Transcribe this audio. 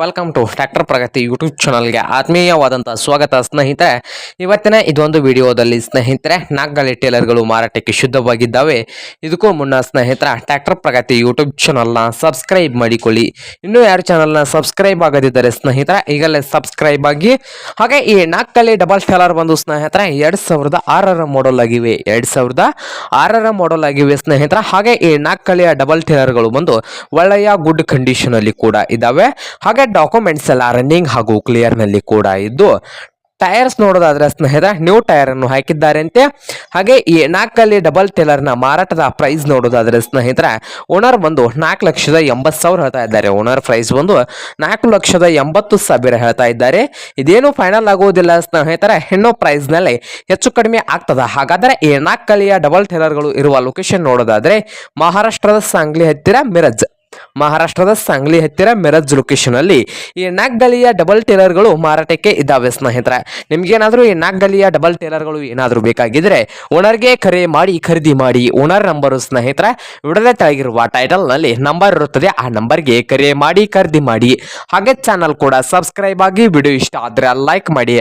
Welcome to tractor Pragati YouTube ಚಾನಲ್ಗೆ ಆತ್ಮೀಯವಾದಂಥ ಸ್ವಾಗತ ಸ್ನೇಹಿತರೆ. ಇವತ್ತಿನ ಇದೊಂದು ವಿಡಿಯೋದಲ್ಲಿ ಸ್ನೇಹಿತರೆ ನಾಲ್ಕುಗಾಲಿ ಟೇಲರ್ಗಳು ಮಾರಾಟಕ್ಕೆ ಶುದ್ಧವಾಗಿದ್ದಾವೆ. ಇದಕ್ಕೂ ಮುನ್ನ ಸ್ನೇಹಿತರ ಟ್ರ್ಯಾಕ್ಟರ್ ಪ್ರಗತಿ ಯೂಟ್ಯೂಬ್ ಚಾನಲ್ನ ಸಬ್ಸ್ಕ್ರೈಬ್ ಮಾಡಿಕೊಳ್ಳಿ. ಇನ್ನೂ ಯಾರು ಚಾನಲ್ನ ಸಬ್ಸ್ಕ್ರೈಬ್ ಆಗದಿದ್ದರೆ ಸ್ನೇಹಿತರ, ಈಗಲೇ ಸಬ್ಸ್ಕ್ರೈಬ್ ಆಗಿ. ಹಾಗೆ ಈ ನಾಲ್ಕಲ್ಲಿ ಡಬಲ್ ಟೇಲರ್ ಬಂದು ಸ್ನೇಹಿತರ, ಎರಡು ಸಾವಿರದ ಆರರ ಮಾಡಲ್ ಆಗಿವೆ. ಎರಡು ಸಾವಿರದ ಆರರ ಮಾಡಲ್ ಆಗಿವೆ ಸ್ನೇಹಿತರ. ಹಾಗೆ ಈ ನಾಲ್ಕಲ್ಲಿಯ ಡಬಲ್ ಟೇಲರ್ಗಳು ಬಂದು ಒಳ್ಳೆಯ ಗುಡ್ ಕಂಡೀಷನ್ ಅಲ್ಲಿ ಕೂಡ ಇದ್ದಾವೆ. ಹಾಗೆ ಡಾಕ್ಯುಮೆಂಟ್ಸ್ ಎಲ್ಲ ರನ್ನಿಂಗ್ ಹಾಗೂ ಕ್ಲಿಯರ್ನಲ್ಲಿ ಕೂಡ ಇದ್ದು ಟೈರ್ಸ್ ನೋಡೋದಾದ್ರೆ ಸ್ನೇಹಿತರೆ ನ್ಯೂ ಟೈರ್ ಅನ್ನು ಹಾಕಿದ್ದಾರೆ ಅಂತೆ. ಹಾಗೆ ಈ ನಾಲ್ಕಲ್ಲಿ ಡಬಲ್ ಟೇಲರ್ನ ಮಾರಾಟದ ಪ್ರೈಸ್ ನೋಡೋದಾದ್ರೆ ಸ್ನೇಹಿತರೆ ಓನರ್ ಬಂದು ನಾಲ್ಕು ಲಕ್ಷದ ಎಂಬತ್ತು ಸಾವಿರ ಹೇಳ್ತಾ ಇದ್ದಾರೆ. ಓನರ್ ಪ್ರೈಸ್ ಬಂದು ನಾಲ್ಕು ಲಕ್ಷದ ಎಂಬತ್ತು ಸಾವಿರ ಹೇಳ್ತಾ ಇದ್ದಾರೆ. ಇದೇನು ಫೈನಲ್ ಆಗುವುದಿಲ್ಲ ಸ್ನೇಹಿತರೆ, ಹೆಣ್ಣು ಪ್ರೈಸ್ನಲ್ಲಿ ಹೆಚ್ಚು ಕಡಿಮೆ ಆಗ್ತದ. ಹಾಗಾದರೆ ಈ ನಾಲ್ಕಲ್ಲಿಯ ಡಬಲ್ ಟೇಲರ್ಗಳು ಇರುವ ಲೊಕೇಶನ್ ನೋಡೋದಾದ್ರೆ, ಮಹಾರಾಷ್ಟ್ರದ ಸಾಂಗ್ಲಿ ಹತ್ತಿರ ಮಿರಜ್ ಮಹಾರಾಷ್ಟ್ರದ ಸಾಂಗ್ಲಿ ಹತ್ತಿರ ಮಿರಜ್ ಲೊಕೇಶನ್ ಅಲ್ಲಿ ಈ ನಾಗ್ಗಲಿಯ ಗಲಿಯ ಡಬಲ್ ಟೇಲರ್ಗಳು ಮಾರಾಟಕ್ಕೆ ಇದ್ದಾವೆ ಸ್ನೇಹಿತರೆ. ನಿಮ್ಗೇನಾದ್ರೂ ಈ ನಾಗ್ಗಲಿಯ ಗಲಿಯ ಡಬಲ್ ಟೇಲರ್ಗಳು ಏನಾದರೂ ಬೇಕಾಗಿದ್ರೆ ಓನರ್ಗೆ ಕರೆ ಮಾಡಿ, ಖರೀದಿ ಮಾಡಿ ಓನರ್ ನಂಬರು ಸ್ನೇಹಿತರೆ, ವಿಡದೆ ತೆಳಗಿರುವ ಟೈಟಲ್ನಲ್ಲಿ ನಂಬರ್ ಇರುತ್ತದೆ. ಆ ನಂಬರ್ಗೆ ಕರೆ ಮಾಡಿ, ಖರೀದಿ ಮಾಡಿ. ಹಾಗೆ ಚಾನಲ್ ಕೂಡ ಸಬ್ಸ್ಕ್ರೈಬ್ ಆಗಿ ವಿಡಿಯೋ ಇಷ್ಟ ಆದ್ರೆ ಲೈಕ್ ಮಾಡಿ.